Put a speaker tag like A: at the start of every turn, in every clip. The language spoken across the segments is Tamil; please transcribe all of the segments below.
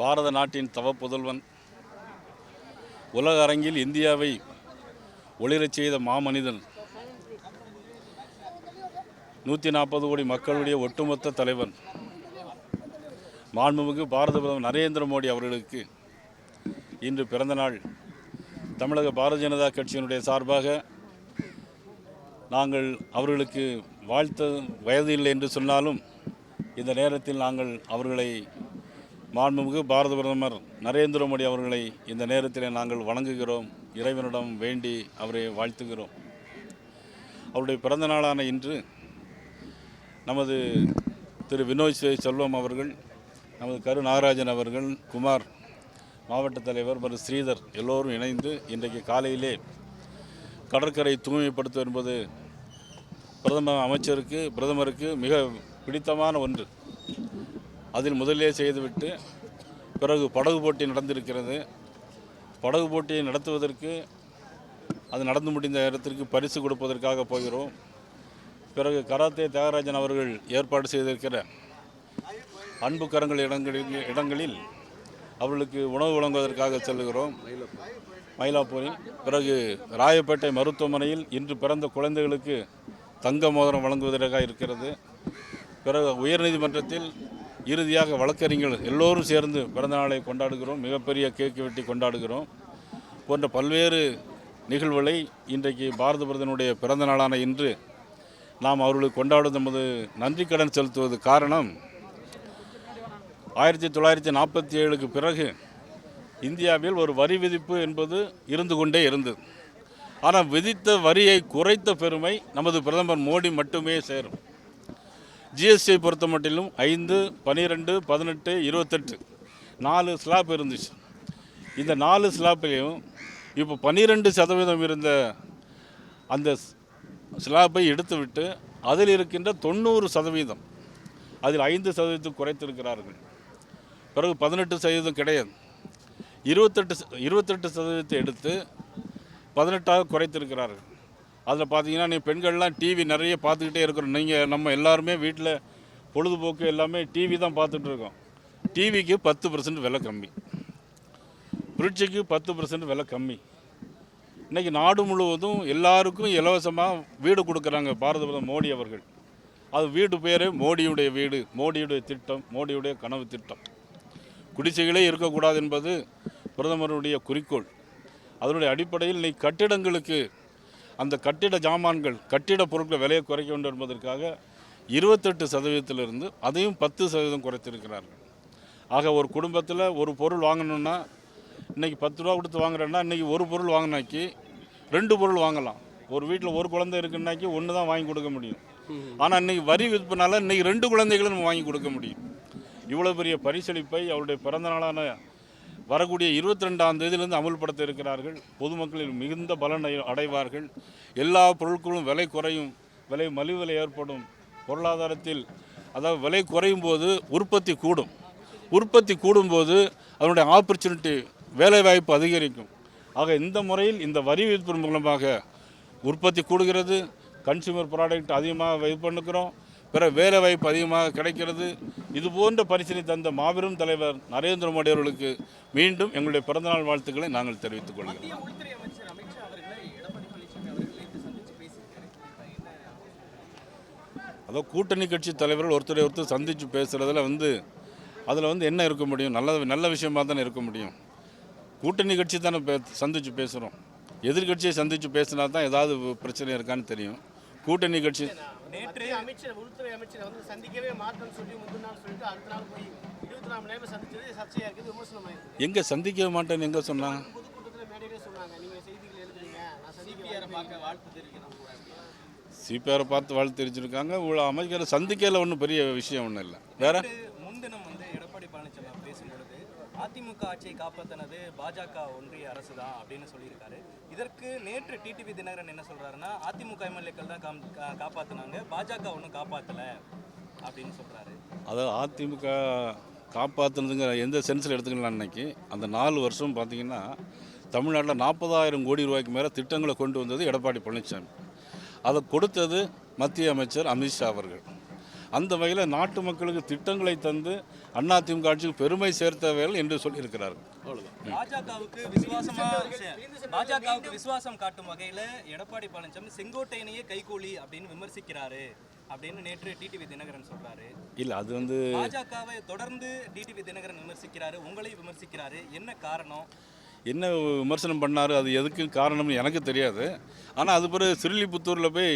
A: பாரத நாட்டின் தவ புதல்வன். உலக அரங்கில் இந்தியாவை ஒளிரச் செய்த மாமனிதன். நூற்றி நாற்பது கோடி மக்களுடைய ஒட்டுமொத்த தலைவன். மாண்புமிகு பாரத பிரதமர் நரேந்திர மோடி அவர்களுக்கு இன்று பிறந்த நாள். தமிழக பாரதிய ஜனதா கட்சியினுடைய சார்பாக நாங்கள் அவர்களுக்கு வாழ்த்த வயது இல்லை என்று சொன்னாலும் இந்த நேரத்தில் நாங்கள் அவர்களை மாண்புமிகு பாரத பிரதமர் நரேந்திர மோடி அவர்களை இந்த நேரத்தில் நாங்கள் வணங்குகிறோம். இறைவனிடம் வேண்டி அவரை வாழ்த்துகிறோம். அவருடைய பிறந்த நாளான இன்று நமது திரு வினோத் செல்வம் அவர்கள் நமது கரு நாகராஜன் அவர்கள் குமார் மாவட்ட தலைவர் மற்றும் ஸ்ரீதர் எல்லோரும் இணைந்து இன்றைக்கு காலையிலே கடற்கரை தூய்மைப்படுத்தும் என்பது பிரதம அமைச்சருக்கு பிரதமருக்கு மிக பிடித்தமான ஒன்று. அதில் முதலே செய்துவிட்டு பிறகு படகு போட்டி நடந்திருக்கிறது. படகு போட்டியை நடத்துவதற்கு அது நடந்து முடிந்த இடத்திற்கு பரிசு கொடுப்பதற்காக போகிறோம். பிறகு கராத்தே தியாகராஜன் அவர்கள் ஏற்பாடு செய்திருக்கிற அன்பு கரங்கள் இடங்களில் இடங்களில் அவர்களுக்கு உணவு வழங்குவதற்காக செல்கிறோம் மயிலாப்பூரில். பிறகு ராயப்பேட்டை மருத்துவமனையில் இன்று பிறந்த குழந்தைகளுக்கு தங்க மோதிரம் வழங்குவதற்காக இருக்கிறது. பிறகு உயர்நீதிமன்றத்தில் இறுதியாக வழக்கறிஞர்கள் எல்லோரும் சேர்ந்து பிறந்தநாளை கொண்டாடுகிறோம். மிகப்பெரிய கேக்கு வெட்டி கொண்டாடுகிறோம். போன்ற பல்வேறு நிகழ்வுகளை இன்றைக்கு பாரத பிரதனுடைய பிறந்த நாளான இன்று நாம் அவர்களுக்கு கொண்டாடும் நமது நன்றி கடன் செலுத்துவது காரணம் ஆயிரத்தி தொள்ளாயிரத்தி நாற்பத்தி ஏழுக்கு பிறகு இந்தியாவில் ஒரு வரி விதிப்பு என்பது இருந்து கொண்டே இருந்தது. ஆனால் விதித்த வரியை குறைத்த பெருமை நமது பிரதமர் மோடி மட்டுமே சேரும். ஜிஎஸ்டியை பொறுத்த மட்டிலும் ஐந்து பன்னிரெண்டு பதினெட்டு இருபத்தெட்டு. நாலு ஸ்லாப் இருந்துச்சு. இந்த நாலு ஸ்லாப்லேயும் இப்போ பன்னிரெண்டு சதவீதம் இருந்த அந்த ஸ்லாப்பை எடுத்துவிட்டு அதில் இருக்கின்ற தொண்ணூறு சதவீதம் அதில் ஐந்து சதவீதம் குறைத்திருக்கிறார்கள். பிறகு பதினெட்டு சதவீதம் கிடையாது. இருபத்தெட்டு ச- இருபத்தெட்டு சதவீதத்தை எடுத்து பதினெட்டாக குறைத்திருக்கிறார்கள். அதில் பார்த்தீங்கன்னா நீ பெண்கள்லாம் டிவி நிறைய பார்த்துக்கிட்டே இருக்கிறோம். நீங்கள் நம்ம எல்லாருமே வீட்டில் பொழுதுபோக்கு எல்லாமே டிவி தான் பார்த்துட்டு இருக்கோம். டிவிக்கு பத்து பர்சன்ட் விலை கம்மி. ஃப்ரிட்ஜுக்கு பத்து பர்சன்ட் விலை கம்மி. இன்றைக்கி நாடு முழுவதும் எல்லாருக்கும் இலவசமாக வீடு கொடுக்குறாங்க பாரத பிரதமர் மோடி அவர்கள். அது வீடு பேர் மோடியுடைய வீடு மோடியுடைய திட்டம் மோடியுடைய கனவு திட்டம். குடிசைகளே இருக்கக்கூடாது என்பது பிரதமருடைய குறிக்கோள். அதனுடைய அடிப்படையில் இன்னைக்கு கட்டிடங்களுக்கு அந்த கட்டிட ஜாமான்கள் கட்டிட பொருட்களை விலையை குறைக்க வேண்டும் என்பதற்காக இருபத்தெட்டு சதவீதத்திலிருந்து அதையும் பத்து சதவீதம் குறைத்திருக்கிறார்கள். ஆக ஒரு குடும்பத்தில் ஒரு பொருள் வாங்கணும்னா இன்றைக்கி பத்து ரூபா கொடுத்து வாங்குறேன்னா இன்றைக்கி ஒரு பொருள் வாங்கினாக்கி ரெண்டு பொருள் வாங்கலாம். ஒரு வீட்டில் ஒரு குழந்தை இருக்குன்னாக்கி ஒன்று தான் வாங்கி கொடுக்க முடியும். ஆனால் இன்றைக்கி வரி விற்பனால இன்னைக்கு ரெண்டு குழந்தைகளும் வாங்கி கொடுக்க முடியும். இவ்வளோ பெரிய பரிசளிப்பை அவருடைய பிறந்த நாளான வரக்கூடிய இருபத்தி ரெண்டாம் தேதியிலிருந்து அமல்படுத்த இருக்கிறார்கள். பொதுமக்களில் மிகுந்த பலனை அடைவார்கள். எல்லா பொருட்களும் விலை குறையும். விலை மலிவு விலை ஏற்படும். பொருளாதாரத்தில் அதாவது விலை குறையும் போது உற்பத்தி கூடும். உற்பத்தி கூடும்போது அதனுடைய ஆப்பர்ச்சுனிட்டி வேலைவாய்ப்பு அதிகரிக்கும். ஆக இந்த முறையில் இந்த வரி விதிப்பின் மூலமாக உற்பத்தி கூடுகிறது. கன்சியூமர் ப்ராடக்ட் அதிகமாக இது பண்ணுக்கிறோம் பிற வேலை வாய்ப்பு அதிகமாக கிடைக்கிறது. இது போன்ற பரிசனை தந்த மாபெரும் தலைவர் நரேந்திர மோடி அவர்களுக்கு மீண்டும் எங்களுடைய பிறந்தநாள் வாழ்த்துக்களை நாங்கள் தெரிவித்துக் கொள்கிறோம்.
B: மத்திய உள்துறை அமைச்சர் அமித்ஷா அவர்களை எடப்பாடி பழனிசாமி அவர்கள் நேற்று சந்திச்சு பேசியிருக்காரு என்ன
A: அதோ கூட்டணி கட்சி தலைவர்கள் ஒருத்தரை ஒருத்தர் சந்தித்து பேசுகிறதுல வந்து அதில் வந்து என்ன இருக்க முடியும்? நல்ல நல்ல விஷயமா தானே இருக்க முடியும். கூட்டணி கட்சி தானே பே சந்தித்து பேசுகிறோம் எதிர்கட்சியை சந்தித்து பேசினா தான் ஏதாவது பிரச்சனை இருக்கான்னு தெரியும். கூட்டணி கட்சி
B: நேற்று அமைச்சர் உள்துறை அமைச்சரை வந்து சந்திக்கவே மாட்டோம்னு சொல்லி முந்தின நாள் சொல்லிட்டு அடுத்த நாள் போய் இருபத்தி நாலு மணி நேரம் சந்திச்சது சர்ச்சையா இருக்குது விமர்சனம் ஆயிருக்கு
A: எங்கே சந்திக்க மாட்டேன்னு எங்கே சொன்னாங்க?
B: பொதுக்கூட்டத்தில் மேடையிலே சொன்னாங்க நீங்க செய்திகள் எழுதுறீங்க நான் பார்க்க வாழ்த்து தெரிவிக்கணும்
A: சிபிஆரை பார்த்து வாழ்த்து தெரிஞ்சிருக்காங்க இவ்வளோ அமைக்கிற சந்திக்கையில் ஒன்றும் பெரிய விஷயம் ஒன்றும் இல்லை. வேற
C: முன்தினம் வந்து எடப்பாடி பழனிசாமி பேசும்பொழுது அதிமுக ஆட்சியை காப்பாற்றினது பாஜக ஒன்றிய அரசு தான் அப்படின்னு சொல்லியிருக்காரு. இதற்கு நேற்று டிடிவி தினகரன் என்ன சொல்றாருன்னா அதிமுக எம்எல்ஏக்கள் தான் காம் பாஜக ஒன்றும் காப்பாற்றல அப்படின்னு சொல்றாரு.
A: அதாவது அதிமுக காப்பாற்றுனதுங்கிற எந்த சென்ஸில் எடுத்துக்கலாம் அன்னைக்கு அந்த நாலு வருஷம் பார்த்தீங்கன்னா தமிழ்நாட்டில் நாற்பதாயிரம் கோடி ரூபாய்க்கு மேலே திட்டங்களை கொண்டு வந்தது எடப்பாடி பழனிசாமி அதை கொடுத்தது மத்திய அமைச்சர் அமித்ஷா அவர்கள். அந்த வகையில் நாட்டு மக்களுக்கு திட்டங்களை தந்து அதிமுக ஆட்சிக்கு பெருமை சேர்த்தவர்கள் என்று சொல்லியிருக்கிறார்கள்.
C: பாஜகவுக்கு விசுவாசமா பாஜகவுக்கு விசுவாசம் காட்டும் வகையில எடப்பாடி பழனிசாமி செங்கோட்டையனையே கைகூலி அப்படின்னு விமர்சிக்கிறாரு அப்படின்னு நேற்று டிடிவி தினகரன் சொல்றாரு.
A: இல்லை அது வந்து
C: பாஜகவை தொடர்ந்து டிடிவி தினகரன் விமர்சிக்கிறாரு உங்களையும் விமர்சிக்கிறாரு. என்ன காரணம்?
A: என்ன விமர்சனம் பண்ணார் அது எதுக்கு காரணம்னு எனக்கு தெரியாது. ஆனால் அது பிறகு சிறுலிபுத்தூரில் போய்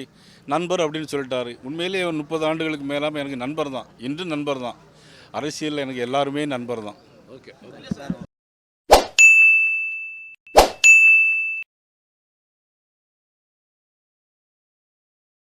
A: நண்பர் அப்படின்னு சொல்லிட்டாரு. உண்மையிலேயே முப்பது ஆண்டுகளுக்கு மேலாமல் எனக்கு நண்பர் தான் இன்று நண்பர் தான் அரசியலில் எனக்கு எல்லாருமே நண்பர் தான் ஓகே.